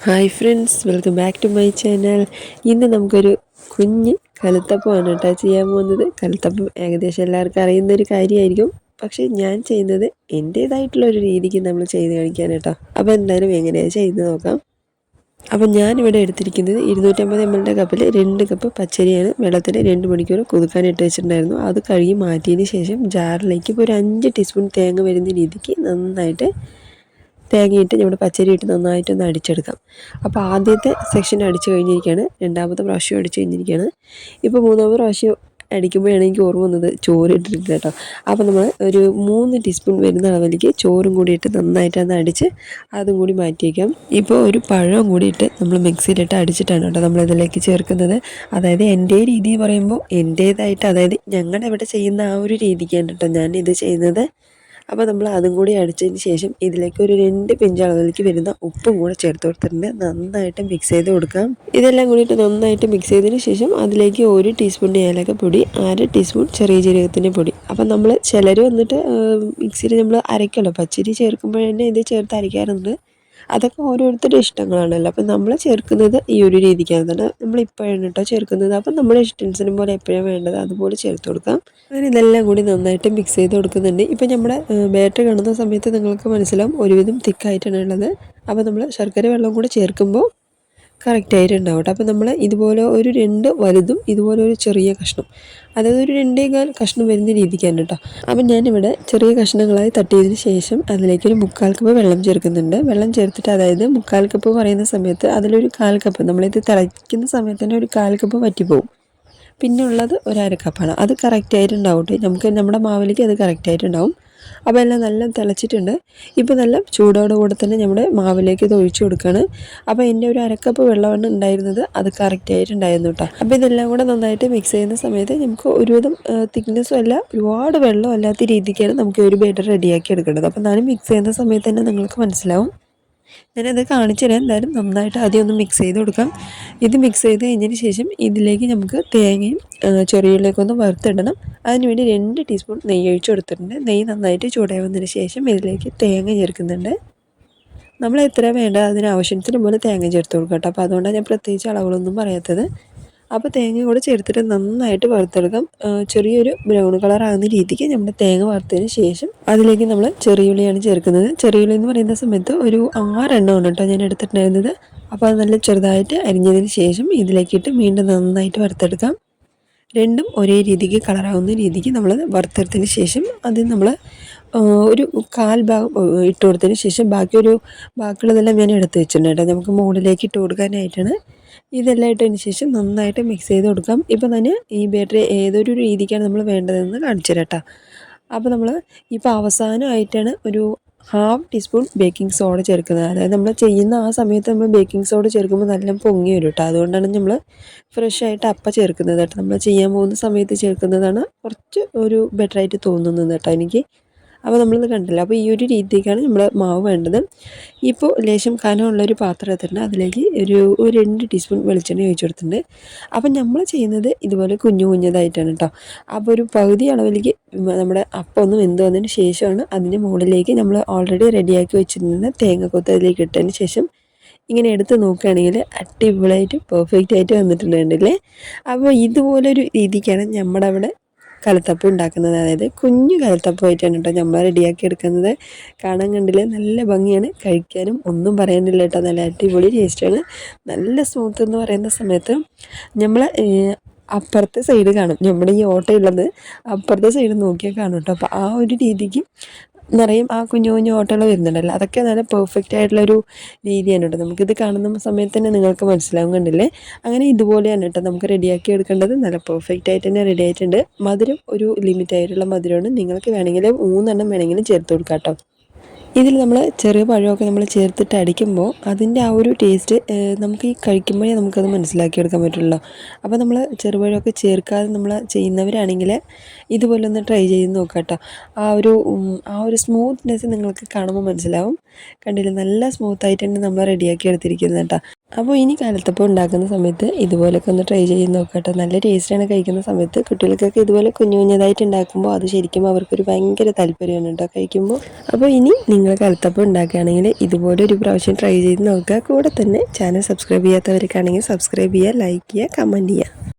Hi friends welcome back to my channel ഇന്ന് നമുക്കൊരു കുഞ്ഞ് കലുത്തപ്പമാണ് കേട്ടോ ചെയ്യാൻ പോകുന്നത്. കലത്തപ്പം ഏകദേശം എല്ലാവർക്കും അറിയുന്ന ഒരു കാര്യമായിരിക്കും. പക്ഷേ ഞാൻ ചെയ്യുന്നത് എന്റേതായിട്ടുള്ള ഒരു രീതിക്ക് നമ്മൾ ചെയ്ത് കാണിക്കാൻ കേട്ടോ. അപ്പോൾ എന്തായാലും എങ്ങനെയാണ് ചെയ്ത് നോക്കാം. അപ്പം ഞാനിവിടെ എടുത്തിരിക്കുന്നത് ഇരുന്നൂറ്റമ്പത് എം എല്ലിന്റെ കപ്പിൽ രണ്ട് കപ്പ് പച്ചരിയാണ്. വെള്ളത്തിൽ രണ്ട് മണിക്കൂർ കുതുക്കാൻ ഇട്ട് വെച്ചിട്ടുണ്ടായിരുന്നു. അത് കഴുകി മാറ്റിയതിന് ശേഷം ജാറിലേക്ക് ഒരു അഞ്ച് ടീസ്പൂൺ തേങ്ങ വരുന്ന രീതിക്ക് നന്നായിട്ട് തേങ്ങയിട്ട് നമ്മുടെ പച്ചരി ഇട്ട് നന്നായിട്ടൊന്ന് അടിച്ചെടുക്കാം. അപ്പോൾ ആദ്യത്തെ സെക്ഷൻ അടിച്ചു കഴിഞ്ഞിരിക്കുകയാണ് രണ്ടാമത്തെ പ്രാവശ്യം അടിച്ചു കഴിഞ്ഞിരിക്കുകയാണ് ഇപ്പോൾ മൂന്നാമത്തെ പ്രാവശ്യം അടിക്കുമ്പോഴാണ് എനിക്ക് ഓർമ്മ വന്നത് ചോറ് ഇട്ടിട്ടില്ല കേട്ടോ. അപ്പോൾ നമ്മൾ ഒരു മൂന്ന് ടീസ്പൂൺ വരുന്ന അളവിലേക്ക് ചോറും കൂടി ഇട്ട് നന്നായിട്ട് അത് അടിച്ച് അതും കൂടി മാറ്റി വയ്ക്കാം ഇപ്പോൾ ഒരു പഴം കൂടി ഇട്ട് നമ്മൾ മിക്സിയിലിട്ട് അടിച്ചിട്ടാണ് കേട്ടോ നമ്മൾ ഇതിലേക്ക് ചേർക്കുന്നത്. അതായത് എന്റെ രീതി പറയുമ്പോൾ എന്റേതായിട്ട് അതായത് ഞങ്ങളുടെ ഇവിടെ ചെയ്യുന്ന ആ ഒരു രീതിക്കാണ് കേട്ടോ ഞാൻ ഇത് ചെയ്യുന്നത്. അപ്പോൾ നമ്മൾ അതും കൂടി അടിച്ചതിന് ശേഷം ഇതിലേക്ക് ഒരു രണ്ട് പിഞ്ചളവിലേക്ക് വരുന്ന ഉപ്പും കൂടെ ചേർത്ത് കൊടുത്തിട്ടുണ്ട്. നന്നായിട്ട് മിക്സ് ചെയ്ത് കൊടുക്കാം. ഇതെല്ലാം കൂടിയിട്ട് നന്നായിട്ട് മിക്സ് ചെയ്തതിന് ശേഷം അതിലേക്ക് ഒരു ടീസ്പൂൺ പൊടി അര ടീസ്പൂൺ ചെറിയ ജീരകത്തിന്റെ പൊടി. അപ്പം നമ്മൾ ചിലർ വന്നിട്ട് മിക്സിയിൽ നമ്മൾ അരയ്ക്കല്ലോ പച്ചരി ചേർക്കുമ്പോൾ തന്നെ ഇത് ചേർത്ത് അരയ്ക്കാറുണ്ട്. അതൊക്കെ ഓരോരുത്തരുടെ ഇഷ്ടങ്ങളാണല്ലോ. അപ്പം നമ്മൾ ചേർക്കുന്നത് ഈ ഒരു രീതിക്കാണ്. തന്നെ നമ്മൾ ഇപ്പോഴാണ് കേട്ടോ ചേർക്കുന്നത്. അപ്പം നമ്മുടെ ഇഷ്ടൻസിനും പോലെ എപ്പോഴാണ് വേണ്ടത് അതുപോലെ ചേർത്ത് കൊടുക്കാം. അങ്ങനെ ഇതെല്ലാം കൂടി നന്നായിട്ട് മിക്സ് ചെയ്ത് കൊടുക്കുന്നുണ്ട്. ഇപ്പം നമ്മുടെ ബാറ്റർ കാണുന്ന സമയത്ത് നിങ്ങൾക്ക് മനസ്സിലാവും ഒരുവിധം തിക്കായിട്ടാണ് ഉള്ളത്. അപ്പോൾ നമ്മൾ ശർക്കര വെള്ളം കൂടി ചേർക്കുമ്പോൾ കറക്റ്റ് ആയിട്ടുണ്ടാവും കേട്ടോ. അപ്പോൾ നമ്മൾ ഇതുപോലെ ഒരു രണ്ട് വലുതും ഇതുപോലെ ഒരു ചെറിയ കഷ്ണം. അതായത് ഒരു രണ്ടേകാൽ കഷ്ണം വരുന്ന രീതിക്കാണ് കേട്ടോ. അപ്പം ഞാനിവിടെ ചെറിയ കഷ്ണങ്ങളായി തട്ടിയതിന് ശേഷം അതിലേക്ക് ഒരു മുക്കാൽ കപ്പ് വെള്ളം ചേർക്കുന്നുണ്ട്. വെള്ളം ചേർത്തിട്ട് അതായത് മുക്കാൽ കപ്പ് പറയുന്ന സമയത്ത് അതിലൊരു കാൽ കപ്പ് നമ്മളിത് തിളയ്ക്കുന്ന സമയത്ത് തന്നെ ഒരു കാൽ കപ്പ് പറ്റിപ്പോകും പിന്നെ ഉള്ളത് ഒരു അര കപ്പാണ് അത് കറക്റ്റ് ആയിട്ടുണ്ടാവട്ടെ. നമുക്ക് നമ്മുടെ മാവിലേക്ക് അത് കറക്റ്റ് ആയിട്ടുണ്ടാവും. അപ്പോൾ എല്ലാം നല്ല തിളച്ചിട്ടുണ്ട്. ഇപ്പോൾ നല്ല ചൂടോടുകൂടെ തന്നെ നമ്മുടെ മാവിലേക്ക് ഇത് ഒഴിച്ചു കൊടുക്കുകയാണ്. അപ്പോൾ എന്റെ ഒരു അരക്കപ്പ് വെള്ളമാണ് ഉണ്ടായിരുന്നത്. അത് കറക്റ്റായിട്ടുണ്ടായിരുന്നു കേട്ടോ. അപ്പോൾ ഇതെല്ലാം കൂടെ നന്നായിട്ട് മിക്സ് ചെയ്യുന്ന സമയത്ത് നമുക്ക് ഒരുവിധം തിക്നെസ്സും അല്ല ഒരുപാട് വെള്ളം അല്ലാത്ത രീതിക്കാണ് നമുക്ക് ഒരു ബേറ്റർ റെഡിയാക്കി എടുക്കേണ്ടത്. അപ്പോൾ ഞാൻ മിക്സ് ചെയ്യുന്ന സമയത്ത് തന്നെ നിങ്ങൾക്ക് മനസ്സിലാവും. ഞാനത് കാണിച്ചു തരാം എന്തായാലും നന്നായിട്ട് ആദ്യം ഒന്ന് മിക്സ് ചെയ്ത് കൊടുക്കാം. ഇത് മിക്സ് ചെയ്ത് കഴിഞ്ഞതിന് ശേഷം ഇതിലേക്ക് നമുക്ക് തേങ്ങയും ചെറിയുള്ളിലേക്ക് ഒന്ന് വറുത്തിടണം. അതിനുവേണ്ടി രണ്ട് ടീസ്പൂൺ നെയ്യ് ഒഴിച്ച് കൊടുത്തിട്ടുണ്ട്. നെയ്യ് നന്നായിട്ട് ചൂടാവുന്നതിന് ശേഷം ഇതിലേക്ക് തേങ്ങ ചേർക്കുന്നുണ്ട്. നമ്മൾ എത്ര വേണ്ട അതിന് ആവശ്യത്തിന് പോലെ തേങ്ങ ചേർത്ത് കൊടുക്കാം കേട്ടോ. അപ്പോൾ അതുകൊണ്ടാണ് ഞാൻ പ്രത്യേകിച്ച് അളവുകളൊന്നും പറയാത്തത്. അപ്പോൾ തേങ്ങ കൂടെ ചേർത്തിട്ട് നന്നായിട്ട് വറുത്തെടുക്കാം. ചെറിയൊരു ബ്രൗൺ കളർ ആകുന്ന രീതിക്ക് നമ്മൾ തേങ്ങ വറുത്തതിന് ശേഷം അതിലേക്ക് നമ്മൾ ചെറിയുള്ളിയാണ് ചേർക്കുന്നത്. ചെറിയുള്ളി എന്ന് പറയുന്ന സമയത്ത് ഒരു ആറെണ്ണമാണ് കേട്ടോ ഞാൻ എടുത്തിട്ടുണ്ടായിരുന്നത്. അപ്പോൾ അത് നല്ല ചെറുതായിട്ട് അരിഞ്ഞതിന് ശേഷം ഇതിലേക്കിട്ട് വീണ്ടും നന്നായിട്ട് വറുത്തെടുക്കാം. രണ്ടും ഒരേ രീതിക്ക് കളറാവുന്ന രീതിക്ക് നമ്മൾ വറുത്തെടുത്തതിന് ശേഷം അത് നമ്മൾ ഒരു കാൽ ഭാഗം ഇട്ട് കൊടുത്തതിന് ശേഷം ബാക്കി ഒരു ബാക്കിയുള്ളതെല്ലാം ഞാൻ എടുത്ത് വെച്ചിട്ടുണ്ട് കേട്ടോ. നമുക്ക് മുകളിലേക്ക് ഇട്ട് കൊടുക്കാനായിട്ടാണ്. ഇതെല്ലാം ഇട്ടതിന് ശേഷം നന്നായിട്ട് മിക്സ് ചെയ്ത് കൊടുക്കാം. ഇപ്പം തന്നെ ഈ ബാറ്ററി ഏതൊരു രീതിക്കാണ് നമ്മൾ വേണ്ടതെന്ന് കാണിച്ചു തരാം അപ്പോൾ നമ്മൾ ഇപ്പോൾ അവസാനമായിട്ടാണ് ഒരു ഹാഫ് ടീസ്പൂൺ ബേക്കിംഗ് സോഡ ചേർക്കുന്നത്. അതായത് നമ്മൾ ചെയ്യുന്ന ആ സമയത്ത് നമ്മൾ ബേക്കിംഗ് സോഡ ചേർക്കുമ്പോൾ നല്ല പൊങ്ങി വരും കേട്ടോ. അതുകൊണ്ടാണ് നമ്മൾ ഫ്രഷ് ആയിട്ട് അപ്പ ചേർക്കുന്നത് കേട്ടോ. നമ്മൾ ചെയ്യാൻ പോകുന്ന സമയത്ത് ചേർക്കുന്നതാണ് കുറച്ച് ഒരു ബെറ്ററായിട്ട് തോന്നുന്നത് കേട്ടോ എനിക്ക്. അപ്പോൾ നമ്മളിത് കണ്ടില്ല. അപ്പോൾ ഈ ഒരു രീതിക്കാണ് നമ്മൾ മാവ് വേണ്ടത്. ഇപ്പോൾ ലേശം കനമുള്ളൊരു പാത്രം എടുത്തിട്ടുണ്ട്. അതിലേക്ക് ഒരു ഒരു രണ്ട് ടീസ്പൂൺ വെളിച്ചെണ്ണ ഒഴിച്ചു കൊടുത്തിട്ടുണ്ട്. അപ്പം നമ്മൾ ചെയ്യുന്നത് ഇതുപോലെ കുഞ്ഞു കുഞ്ഞതായിട്ടാണ് കേട്ടോ അപ്പോൾ ഒരു പകുതി അളവിലേക്ക് നമ്മുടെ അപ്പം ഒന്ന് വെന്ത് വന്നതിന് ശേഷമാണ് അതിന്റെ മുകളിലേക്ക് നമ്മൾ ഓൾറെഡി റെഡിയാക്കി വെച്ചിരുന്ന തേങ്ങക്കൊത്ത് അതിലേക്ക് ഇട്ടതിന് ശേഷം ഇങ്ങനെ എടുത്ത് നോക്കുകയാണെങ്കിൽ അടിപൊളിയായിട്ട് പെർഫെക്റ്റ് ആയിട്ട് വന്നിട്ടുണ്ടല്ലേ അപ്പോൾ ഇതുപോലൊരു രീതിക്കാണ് നമ്മുടെ അവിടെ കലത്തപ്പം ഉണ്ടാക്കുന്നത്. അതായത് കുഞ്ഞു കലത്തപ്പമായിട്ടാണ് കേട്ടോ നമ്മൾ റെഡിയാക്കി എടുക്കുന്നത്. കാണാൻ കണ്ടില്ല? നല്ല ഭംഗിയാണ്. കഴിക്കാനും ഒന്നും പറയാനില്ല കേട്ടോ. നല്ല അടിപൊളി ടേസ്റ്റാണ് നല്ല സ്മൂത്ത് എന്ന് പറയുന്ന സമയത്ത് നമ്മൾ അപ്പുറത്തെ സൈഡ് കാണും. നമ്മുടെ ഈ ഓട്ടയുള്ളത് അപ്പുറത്തെ സൈഡ് നോക്കിയാൽ കാണും കേട്ടോ. അപ്പോൾ ആ ഒരു രീതിക്ക് നിറയും ആ കുഞ്ഞു കുഞ്ഞു ഓട്ടകൾ വരുന്നുണ്ടല്ലോ. അതൊക്കെ നല്ല പെർഫെക്റ്റ് ആയിട്ടുള്ള ഒരു രീതിയാണ് കേട്ടോ. നമുക്കിത് കാണുന്ന സമയത്ത് തന്നെ നിങ്ങൾക്ക് മനസ്സിലാവും കണ്ടില്ലേ? അങ്ങനെ ഇതുപോലെയാണ് കേട്ടോ നമുക്ക് റെഡിയാക്കി എടുക്കേണ്ടത്. നല്ല പെർഫെക്റ്റ് ആയിട്ട് തന്നെ റെഡി ആയിട്ടുണ്ട്. മധുരം ഒരു ലിമിറ്റ് ആയിട്ടുള്ള മധുരമാണ്. നിങ്ങൾക്ക് വേണമെങ്കിൽ മൂന്നെണ്ണം വേണമെങ്കിലും ചേർത്ത് കൊടുക്കാം കേട്ടോ. ഇതിൽ നമ്മൾ ചെറിയ പഴമൊക്കെ നമ്മൾ ചേർത്തിട്ട് അടിക്കുമ്പോൾ അതിന്റെ ആ ഒരു ടേസ്റ്റ് നമുക്ക് ഈ കഴിക്കുമ്പോഴേ നമുക്കത് മനസ്സിലാക്കിയെടുക്കാൻ പറ്റുള്ളൂ. അപ്പോൾ നമ്മൾ ചെറുപഴമൊക്കെ ചേർക്കാതെ നമ്മൾ ചെയ്യുന്നവരാണെങ്കിൽ ഇതുപോലെ ഒന്ന് ട്രൈ ചെയ്ത് നോക്കാം കേട്ടോ. ആ ഒരു ആ ഒരു സ്മൂത്ത്നെസ് നിങ്ങൾക്ക് കാണുമ്പോൾ മനസ്സിലാവും. കണ്ടില്ല? നല്ല സ്മൂത്തായിട്ട് തന്നെ നമ്മൾ റെഡിയാക്കി എടുത്തിരിക്കുന്നത് കേട്ടോ. അപ്പോൾ ഇനി കലത്തപ്പം ഉണ്ടാക്കുന്ന സമയത്ത് ഇതുപോലൊക്കെ ഒന്ന് ട്രൈ ചെയ്ത് നോക്കട്ടെ. നല്ല ടേസ്റ്റാണ് കഴിക്കുന്ന സമയത്ത് കുട്ടികൾക്കൊക്കെ ഇതുപോലെ കുഞ്ഞു കുഞ്ഞതായിട്ട് ഉണ്ടാക്കുമ്പോൾ അത് ശരിക്കും അവർക്കൊരു ഭയങ്കര താല്പര്യമാണ് കേട്ടോ കഴിക്കുമ്പോൾ. അപ്പോൾ ഇനി നിങ്ങൾ കലത്തപ്പം ഉണ്ടാക്കുകയാണെങ്കിൽ ഇതുപോലെ ഒരു പ്രാവശ്യം ട്രൈ ചെയ്ത് നോക്കുക. കൂടെ തന്നെ ചാനൽ സബ്സ്ക്രൈബ് ചെയ്യാത്തവർക്കാണെങ്കിൽ സബ്സ്ക്രൈബ് ചെയ്യുക ലൈക്ക് ചെയ്യുക കമന്റ് ചെയ്യുക.